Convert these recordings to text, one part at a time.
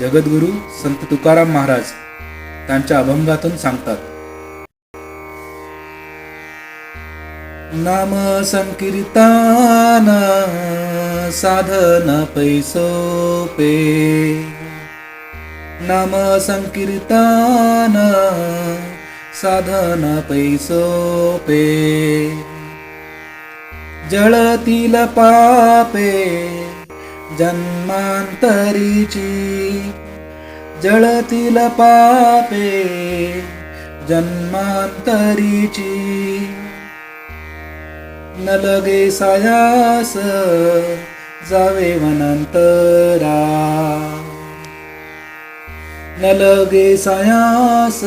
जगद्गुरू संत तुकाराम महाराज त्यांच्या अभंगातून सांगतात. नाम संकीर्तन साधन पैसोपे नाम संकीर्तन साधन पैसोपे जळतील पापे जन्मांतरीची जळतील पापे जन्मांतरीची. न लगे सायास जावे वनंतरा. न लगे सायास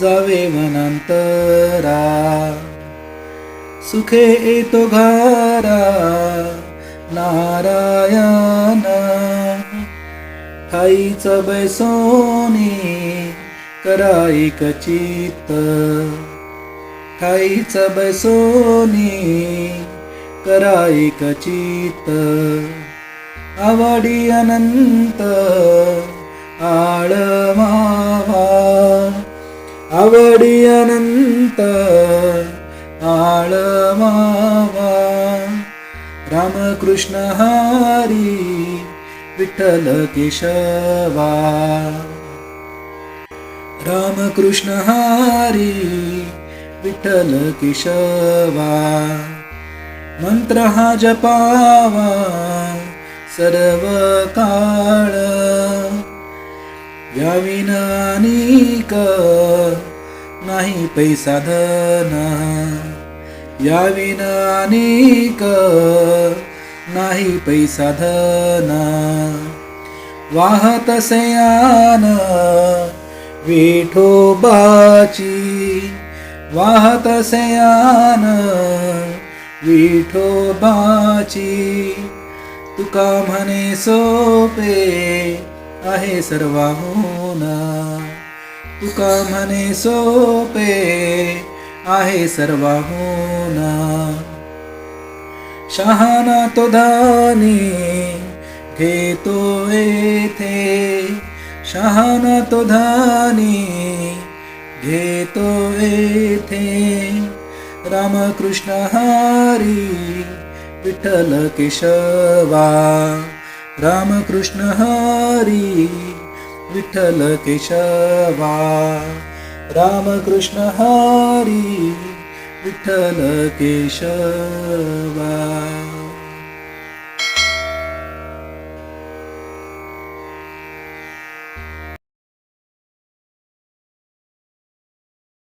जावे वनंतरा. सुखे येतो घरा नारायण ठाईच बैसोनी कराईक चित्त. ठाईच बैसोनी कराईक चित्त. आवडी अनंत आळमावा. आवडी अनंत कृष्ण हरी विठ्ठल केशवा. रामकृष्ण हरी विठ्ठल केशवा. मंत्र हा जपावा सर्व काळ याविन नाही पैसा धन. याविन अनिक नाही पैसा धन. वाहत सयान विठोबाची. वाहत सयान विठोबाची. तुका म्हणे सोपे आहे सर्वाहून. तुका म्हणे सोपे आहे सर्वाहून. शहाणा तो धानी घेतो येथे शहाणा तो धानी घेतो येथे रामकृष्ण हरी विठ्ठल केशवा। रामकृष्ण हरी विठ्ठल केशवा। रामकृष्ण हरी विठ्ठल केशवा